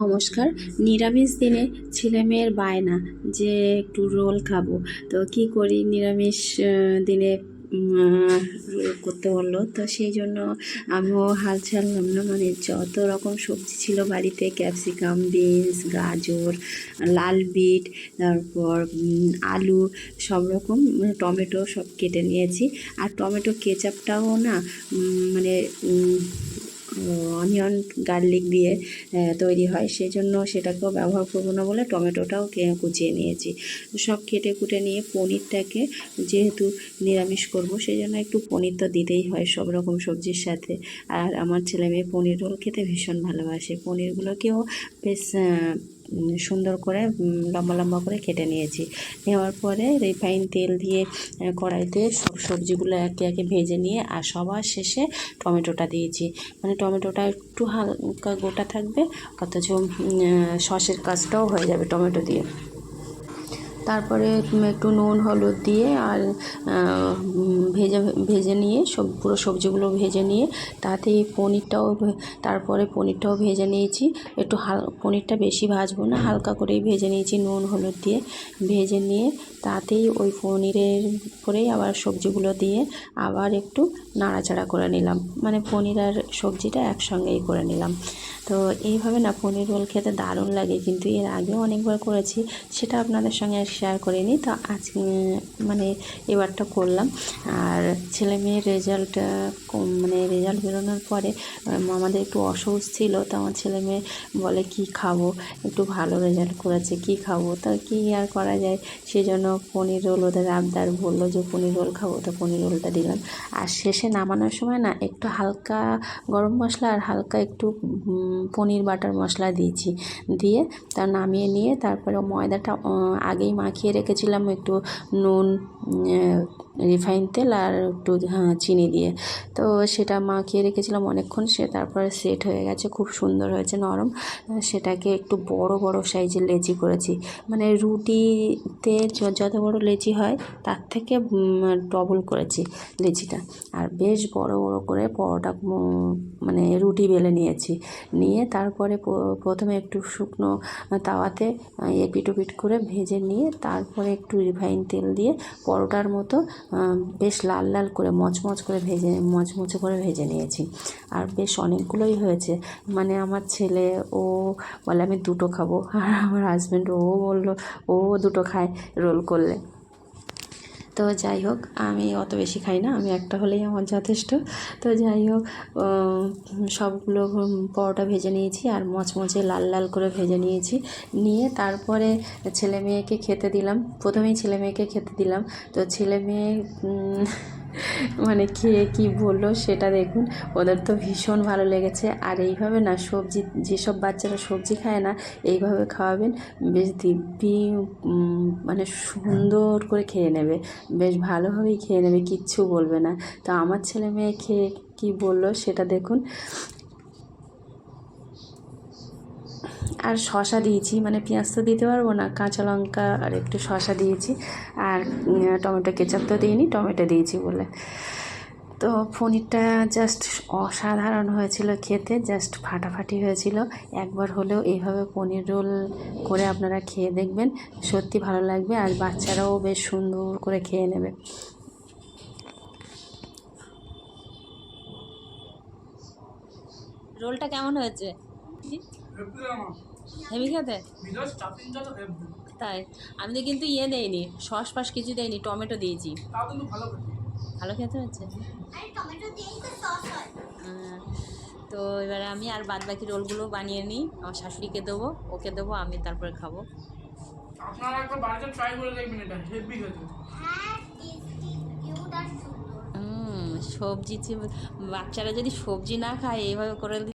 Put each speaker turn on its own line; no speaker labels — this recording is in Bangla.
নমস্কার। নিরামিষ দিনে ছেলে মেয়ের বায়না, যে একটু রোল খাব। তো কি করি? নিরামিষ দিনে করতে বলল। তো সেই জন্য আমিও হাল ছাড়লাম না মানে যত রকম সবজি ছিল বাড়িতে, ক্যাপসিকাম, বিনস, গাজর, লাল বিট, তারপর আলু, সব রকম মানে টমেটো সব কেটে নিয়েছি। আর টমেটো কেচাপটাও না মানে অনিয়ন গার্লিক দিয়ে তৈরি হয়। সেই জন্য সেটাকেও ব্যবহার করব না বলে টমেটোটাও কুচিয়ে নিয়েছি। সব কেটে কুটে নিয়ে পনিরটাকে যেহেতু নিরামিষ করব সেই জন্য একটু পনির তো দিতেই হয় সব রকম সবজির সাথে। আর আমার ছেলে মেয়ে পনির রোল খেতে ভীষণ ভালোবাসে। পনিরগুলোকেও বেশ সুন্দর করে লম্বা লম্বা করে কেটে নিয়েছি। নেওয়ার পরে রিফাইন তেল দিয়ে কড়াইতে সব সবজিগুলো একে একে ভেজে নিয়ে আর সবার শেষে টমেটোটা দিয়েছি। মানে টমেটোটা একটু হালকা গোটা থাকবে, অথচ সসের কাজটাও হয়ে যাবে টমেটো দিয়ে। তারপরে একটু নুন, হলুদ দিয়ে আর ভেজে ভেজে নিয়ে সব, পুরো সবজিগুলো ভেজে নিয়ে তাতে পনিরটাও তারপরে পনিরটাও ভেজে নিয়েছি। একটু হাল, পনিরটা বেশি ভাজবো না, হালকা করেই ভেজে নিয়েছি নুন, হলুদ দিয়ে। ভেজে নিয়ে তাতেই ওই পনিরের উপরেই আবার সবজিগুলো দিয়ে আবার একটু নাড়াচাড়া করে নিলাম। মানে পনির আর সবজিটা একসঙ্গেই করে নিলাম। তো এইভাবে না পনির রোল খেতে দারুণ লাগে, কিন্তু এর আগেও অনেকবার করেছি, সেটা আপনাদের সঙ্গে শেয়ার করিনি। তো আজ মানে এবারটা করলাম। আর ছেলে মেয়ের রেজাল্ট মানে রেজাল্ট বেরোনোর পরে আমাদের একটু অসুখ ছিল, তো আমার ছেলে মেয়ে বলে, কি খাব? একটু ভালো রেজাল্ট করেছে, কি খাব? তা কি আর করা যায়? সেই জন্য পনির রোল ওদের আবদার বলল যে, পনির রোল খাব। তো পনির রোলটা দিলাম। আর শেষে নামানোর সময় না, একটু হালকা গরম মশলা আর হালকা একটু পনির বাটার মশলা দিয়েছি। দিয়ে তা নামিয়ে নিয়ে তারপরে ময়দাটা আগেই মাখিয়ে রেখেছিলাম, একটু নুন রিফাইন তেল আর একটু হ্যাঁ, চিনি দিয়ে। তো সেটা মাখিয়ে রেখেছিলাম অনেকক্ষণ সে তারপরে সেট হয়ে গেছে খুব সুন্দর হয়েছে নরম। সেটাকে একটু বড় বড় সাইজের লেচি করেছি। মানে রুটিতে যত বড় লেচি হয় তার থেকে ডবল করেছি লেচিটা। আর বেশ বড় বড় করে পরোটা মানে রুটি বেলে নিয়েছি। নিয়ে তারপরে প্রথমে একটু শুকনো তাওয়াতে এপিট করে ভেজে নিয়ে তারপরে একটু রিফাইন তেল দিয়ে পরোটার মতো বেশ লাল লাল করে মচমচ করে ভেজে, মচমচে করে ভেজে নিয়েছি। আর বেশ অনেকগুলোই হয়েছে। মানে আমার ছেলে, ও বলে, আমি দুটো খাব। আর আমার হাজব্যান্ড ও বলল, ও দুটো খায়। রোল করলে। তো যাই হোক, আমি অত বেশি খাই না, আমি একটা হলেই আমার যথেষ্ট। তো যাই হোক সবগুলো পরোটা ভেজে নিয়েছি আর মচমচে লাল লাল করে ভেজে নিয়েছি। নিয়ে তারপরে ছেলে মেয়েকে খেতে দিলাম, প্রথমেই ছেলে মেয়েকে খেতে দিলাম। তো ছেলে মেয়ে মানে খেয়ে কি বলল সেটা দেখুন। ওদের তো ভীষণ ভালো লেগেছে। আর এইভাবে না সবজি, যেসব বাচ্চারা সবজি খায় না, এইভাবে খাওয়াবেন, বেশ দিব্যি মানে সুন্দর করে খেয়ে নেবে। বেশ ভালোভাবেই খেয়ে নেবে, কিচ্ছু বলবে না। তো আমার ছেলে মেয়ে খেয়ে কী বলল সেটা দেখুন। আর শশা দিয়েছি মানে পেঁয়াজ তো দিতে পারব না, কাঁচা লঙ্কা আর একটু শশা দিয়েছি আর টমেটো কেচাপ তো দিইনি, টমেটো দিয়েছি বলে। তো পনিরটা জাস্ট অসাধারণ হয়েছিল খেতে জাস্ট ফাটাফাটি হয়েছিল। একবার হলেও এইভাবে পনির রোল করে আপনারা খেয়ে দেখবেন, সত্যি ভালো লাগবে আর বাচ্চারাও বেশ সুন্দর করে খেয়ে নেবে।
রোলটা কেমন হয়েছে? হেভি খেতে? তাই? আমি তো কিন্তু ইয়ে দেইনি সস ফস কিছু দেইনি টমেটো দিয়েছি। ভালো খেতে। হচ্ছে? তো এবারে আমি আর বাদ বাকি রোলগুলো বানিয়ে নিই আমার শাশুড়িকে দেবো ওকে দেবো আমি তারপরে খাব।
আপনারা একবার বাড়িতে ট্রাই করে দেখবেন এটা হেভি খেতে।
হুম সবজি বাচ্চারা যদি সবজি না খায় এইভাবে করে